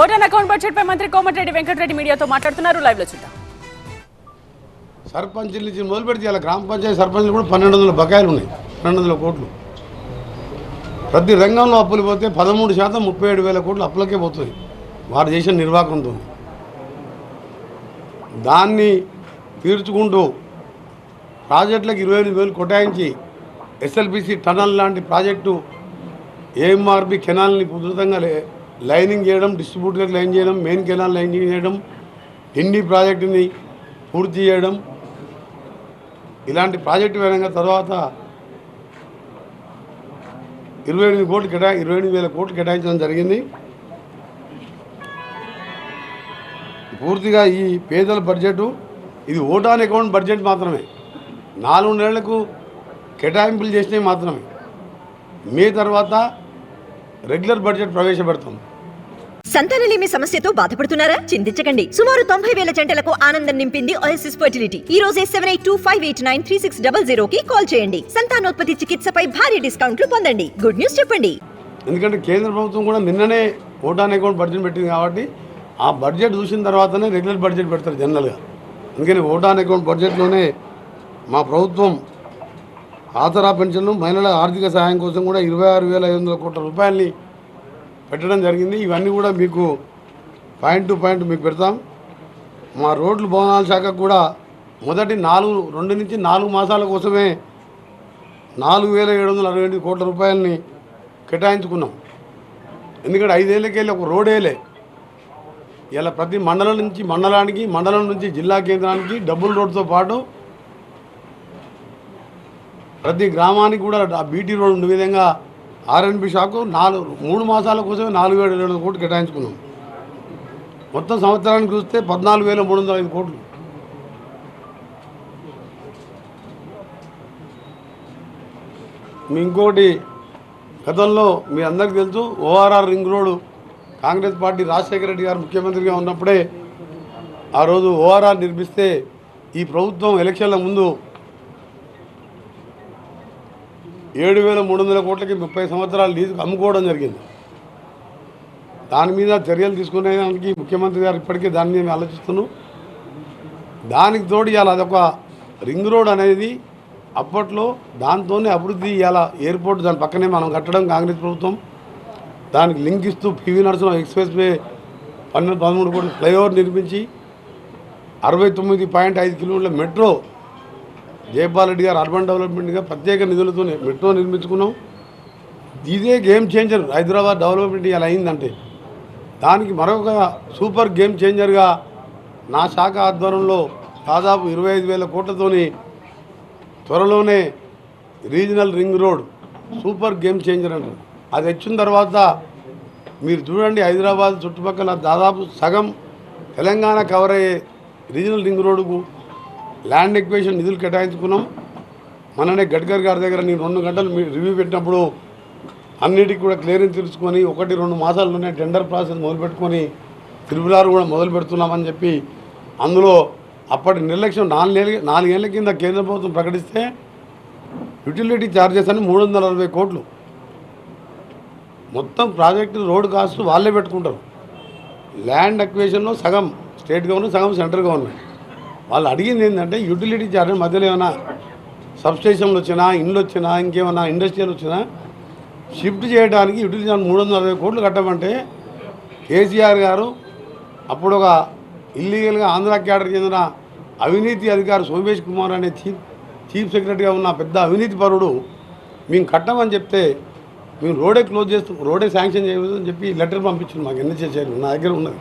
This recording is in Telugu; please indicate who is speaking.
Speaker 1: ఓటాన్ అకౌంట్ బడ్జెట్ పై మంత్రి కోమటిరెడ్డి వెంకటరెడ్డి మీడియాతో మాట్లాడుతున్నారు. లైవ్లో చూద్దాం.
Speaker 2: సర్పంచుల నుంచి మొదలు పెడితే ఇలా గ్రామ పంచాయతీ సర్పంచులు కూడా పన్నెండు వందల బకాయిలు ఉన్నాయి. పన్నెండు వందల కోట్లు. ప్రతి రంగంలో అప్పులు పోతే పదమూడు శాతం ముప్పై ఏడు వేల కోట్లు అప్పులకే పోతుంది. వారు చేసిన నిర్వాహకంతో. దాన్ని తీర్చుకుంటూ ప్రాజెక్టులకు ఇరవై ఎనిమిది వేలు కొటాయించి ఎస్ఎల్బిసి టనల్ లాంటి ప్రాజెక్టు ఏఎంఆర్బి కెనాల్ని ఉధృతంగా లైనింగ్ చేయడం డిస్ట్రిబ్యూటర్లకు లైన్ చేయడం మెయిన్ కెనాల్ లైనింగ్ చేయడం హిందీ ప్రాజెక్టుని పూర్తి చేయడం ఇలాంటి ప్రాజెక్టు విధంగా తర్వాత ఇరవై ఎనిమిది కోట్లు కేటా ఇరవై ఎనిమిది వేల కోట్లు కేటాయించడం జరిగింది. పూర్తిగా ఈ పేదల బడ్జెట్ ఇది ఓటాన్ అకౌంట్ బడ్జెట్ మాత్రమే. నాలుగు నెలలకు కేటాయింపులు చేసినవి మాత్రమే. మే తర్వాత రెగ్యులర్ బడ్జెట్ ప్రవేశపెడతాం.
Speaker 3: సంతానలేమి సమస్యతో బాధపడుతున్నారా? చింతించకండి. సుమారు తొంభై వేల జంటలకు ఆనందం నింపింది ఓఎస్ఎస్ ఫర్టిలిటీ ఈ రోజే seven eight two five eight nine three six double zero కి కాల్ చేయండి. సంతానోత్పత్తి చికిత్సపై భారీ డిస్కౌంట్లు పొందండి. గుడ్ న్యూస్ చెప్పండి.
Speaker 2: ఎందుకంటే కేంద్ర ప్రభుత్వం కూడా నిన్ననే ఓటాన్ అకౌంట్ బడ్జెట్ పెట్టింది కాబట్టి ఆ బడ్జెట్ చూసిన తర్వాతనే రెగ్యులర్ బడ్జెట్ పెడతారు జనరల్గా. అందుకని ఓటాన్ అకౌంట్ బడ్జెట్లోనే మా ప్రభుత్వం ఆసరా పెన్షన్ మహిళల ఆర్థిక సహాయం కోసం కూడా ఇరవై ఆరు వేల ఐదు వందల కోట్ల రూపాయలని పెట్టడం జరిగింది. ఇవన్నీ కూడా మీకు పాయింట్ టు పాయింట్ మీకు పెడతాం. మా రోడ్లు భవనాల శాఖకు కూడా మొదటి నాలుగు రెండు నుంచి నాలుగు మాసాల కోసమే నాలుగు వేల ఏడు వందల అరవై ఎనిమిది కోట్ల రూపాయలని కేటాయించుకున్నాం. ఎందుకంటే ఐదేళ్ళకెళ్ళి ఒక రోడేలే. ఇలా ప్రతి మండలం నుంచి మండలానికి మండలం నుంచి జిల్లా కేంద్రానికి డబుల్ రోడ్తో పాటు ప్రతి గ్రామానికి కూడా ఆ బీటీ రోడ్ ఉండే విధంగా ఆర్ఎన్బి షాకు నాలుగు మూడు మాసాల కోసమే నాలుగు వేల ఏడు వందల కోట్లు కేటాయించుకున్నాం. మొత్తం సంవత్సరానికి చూస్తే పద్నాలుగు వేల మూడు వందల ఐదు కోట్లు. ఇంకోటి గతంలో మీ అందరికీ తెలుసు ORR ring road Congress party Rajasekhara Reddy garu ముఖ్యమంత్రిగా ఉన్నప్పుడే ఆ రోజు ఓఆర్ఆర్ నిర్మిస్తే ఈ ప్రభుత్వం ఎలక్షన్ల ముందు ఏడు వేల మూడు వందల కోట్లకి ముప్పై సంవత్సరాలు లీజుకు అమ్ముకోవడం జరిగింది. దాని మీద చర్యలు తీసుకునేదానికి ముఖ్యమంత్రి గారు ఇప్పటికే దాని మీద ఆలోచిస్తున్నాం దానికి తోడు ఇవాళ అదొక రింగ్ రోడ్ అనేది అప్పట్లో దాంతోనే అభివృద్ధి ఇవాళ ఎయిర్పోర్ట్ దాని పక్కనే మనం కట్టడం కాంగ్రెస్ ప్రభుత్వం. దానికి లింక్ ఇస్తూ పివి నరసింహ ఎక్స్ప్రెస్ వే పన్నెండు పదమూడు కోట్ల ఫ్లైఓవర్ నిర్మించి అరవై తొమ్మిది పాయింట్ ఐదు కిలోమీటర్ల మెట్రో జయపాల్రెడ్డి గారు అర్బన్ డెవలప్మెంట్గా ప్రత్యేక నిధులతో మెట్రో నిర్మించుకున్నాం. ఇదే గేమ్ చేంజర్ హైదరాబాద్ డెవలప్మెంట్ ఇలా అయిందంటే దానికి మరొక సూపర్ గేమ్ చేంజర్గా నా శాఖ ఆధ్వర్యంలో దాదాపు ఇరవై ఐదు వేల కోట్లతోని త్వరలోనే regional ring road super game changer అంటారు అది వచ్చిన తర్వాత మీరు చూడండి హైదరాబాద్ చుట్టుపక్కల దాదాపు సగం తెలంగాణ కవర్ అయ్యే రీజనల్ రింగ్ రోడ్డుకు ల్యాండ్ ఎక్వేషన్ నిధులు కేటాయించుకున్నాం. మననే గడ్కర్ గారి దగ్గర నేను రెండు గంటలు మీ రివ్యూ పెట్టినప్పుడు అన్నిటికీ కూడా క్లియరెన్స్ తెలుసుకొని ఒకటి రెండు మాసాల్లోనే టెండర్ ప్రాసెస్ మొదలుపెట్టుకొని త్రిపులారు కూడా మొదలు పెడుతున్నామని చెప్పి అందులో అప్పటి నిర్లక్ష్యం నాలుగేళ్ళ నాలుగేళ్ళ కింద కేంద్ర ప్రభుత్వం ప్రకటిస్తే యుటిలిటీ ఛార్జెస్ అని మూడు వందల అరవై కోట్లు. మొత్తం ప్రాజెక్టు రోడ్డు కాస్ట్ వాళ్ళే పెట్టుకుంటారు. ల్యాండ్ అక్వేషన్లో సగం స్టేట్ గవర్నమెంట్ సగం సెంట్రల్ గవర్నమెంట్ వాళ్ళు అడిగింది ఏంటంటే యూటిలిటీ ఛార్జ్ మధ్యలో ఏమైనా సబ్స్టేషన్లు వచ్చినా ఇండ్లు వచ్చినా ఇంకేమైనా ఇండస్ట్రియల్ వచ్చినా షిఫ్ట్ చేయడానికి యూటిలిటీ ఛార్జ్ మూడు వందల అరవై కోట్లు కట్టమంటే కేసీఆర్ గారు అప్పుడు ఒక ఇల్లీగల్గా ఆంధ్ర క్యాడర్ చెందిన అవినీతి అధికారి సోమేష్ కుమార్ అనే చీఫ్ చీఫ్ సెక్రటరీగా ఉన్న పెద్ద అవినీతి పరుడు మేము కట్టమని చెప్తే మేము రోడే క్లోజ్ చేస్తాం రోడే శాంక్షన్ చేయవద్దని చెప్పి లెటర్ పంపించాను మాకు ఎన్హెచ్ఎస్ నా దగ్గర ఉన్నది.